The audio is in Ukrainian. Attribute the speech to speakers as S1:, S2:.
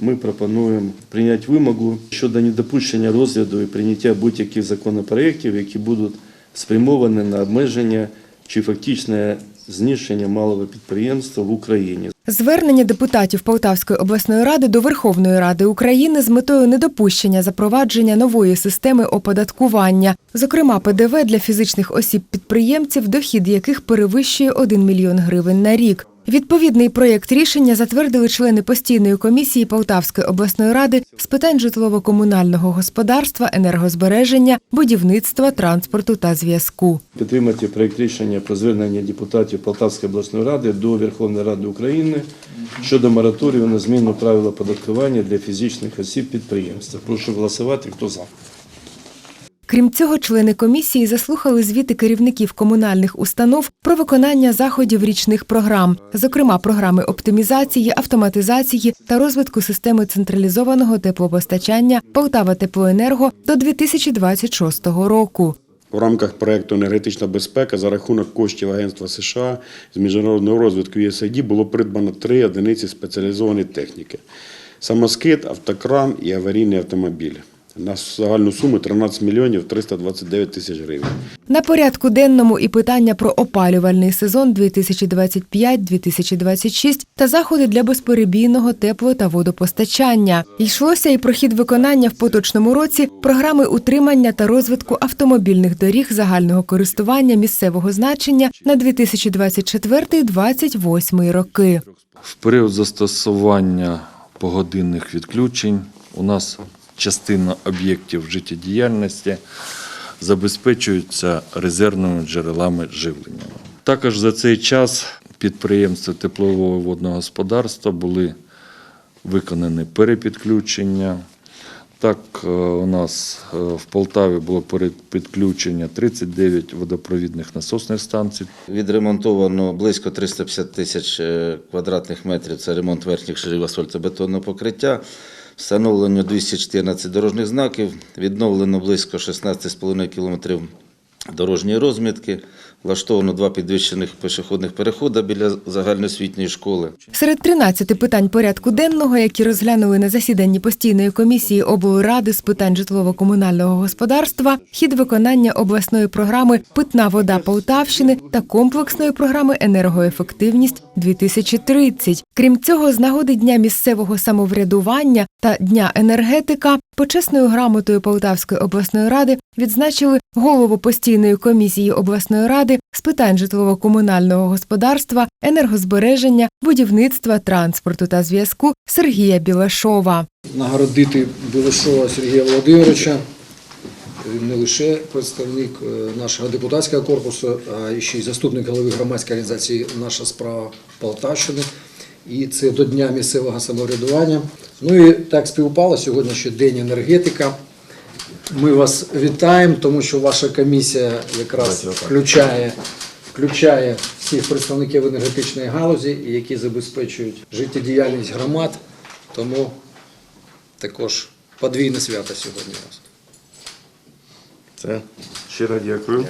S1: Ми пропонуємо прийняти вимогу щодо недопущення розгляду і прийняття будь-яких законопроєктів, які будуть спрямовані на обмеження чи фактичне знищення малого підприємства в Україні.
S2: Звернення депутатів Полтавської обласної ради до Верховної Ради України з метою недопущення запровадження нової системи оподаткування, зокрема ПДВ для фізичних осіб-підприємців, дохід яких перевищує 1 мільйон гривень на рік. Відповідний проєкт рішення затвердили члени постійної комісії Полтавської обласної ради з питань житлово-комунального господарства, енергозбереження, будівництва, транспорту та зв'язку.
S1: Підтримати проєкт рішення про звернення депутатів Полтавської обласної ради до Верховної Ради України щодо мораторію на зміну правил оподаткування для фізичних осіб підприємства. Прошу голосувати. Хто за?
S2: Крім цього, члени комісії заслухали звіти керівників комунальних установ про виконання заходів річних програм, зокрема програми оптимізації, автоматизації та розвитку системи централізованого теплопостачання Полтава Теплоенерго до 2026 року.
S3: В рамках проекту енергетична безпека за рахунок коштів Агентства США з міжнародного розвитку USAID було придбано три одиниці спеціалізованої техніки: самоскид, автокран і аварійний автомобіль. На загальну суму 13 мільйонів 329 тисяч гривень.
S2: На порядку денному і питання про опалювальний сезон 2025-2026 та заходи для безперебійного тепло та водопостачання. Йшлося і про хід виконання в поточному році програми утримання та розвитку автомобільних доріг загального користування місцевого значення на 2024-2028 роки.
S4: В період застосування погодинних відключень у нас частина об'єктів життєдіяльності забезпечуються резервними джерелами живлення. Також за цей час підприємства теплового водного господарства були виконані перепідключення. Так, е, у нас е, в Полтаві було перепідключення 39 водопровідних насосних станцій,
S5: Відремонтовано близько 350 тисяч е, квадратних метрів. Це ремонт верхніх шарів асфальтобетонного покриття. Встановлено 214 дорожніх знаків, відновлено близько 16,5 кілометрів дорожньої розмітки, влаштовано два підвищених пішохідних переходи біля загальноосвітньої школи.
S2: Серед 13 питань порядку денного, які розглянули на засіданні постійної комісії облради з питань житлово-комунального господарства, хід виконання обласної програми Питна вода Полтавщини та комплексної програми Енергоефективність 2030. Крім цього, з нагоди дня місцевого самоврядування та дня енергетика почесною грамотою Полтавської обласної ради відзначили голову постійної комісії обласної ради з питань житлово-комунального господарства, енергозбереження, будівництва, транспорту та зв'язку Сергія Білашова.
S6: нагородити Білошова Сергія Володимировича. Він не лише представник е, нашого депутатського корпусу, а ще й заступник голови громадської організації Наша справа Полтавщини. І це до Дня місцевого самоврядування. Ну і так співпало сьогодні ще День енергетика. Ми вас вітаємо, тому що ваша комісія якраз включає, включає всіх представників енергетичної галузі, які забезпечують життєдіяльність громад. Тому також подвійне свято сьогодні у вас.
S1: Це щиро дякую.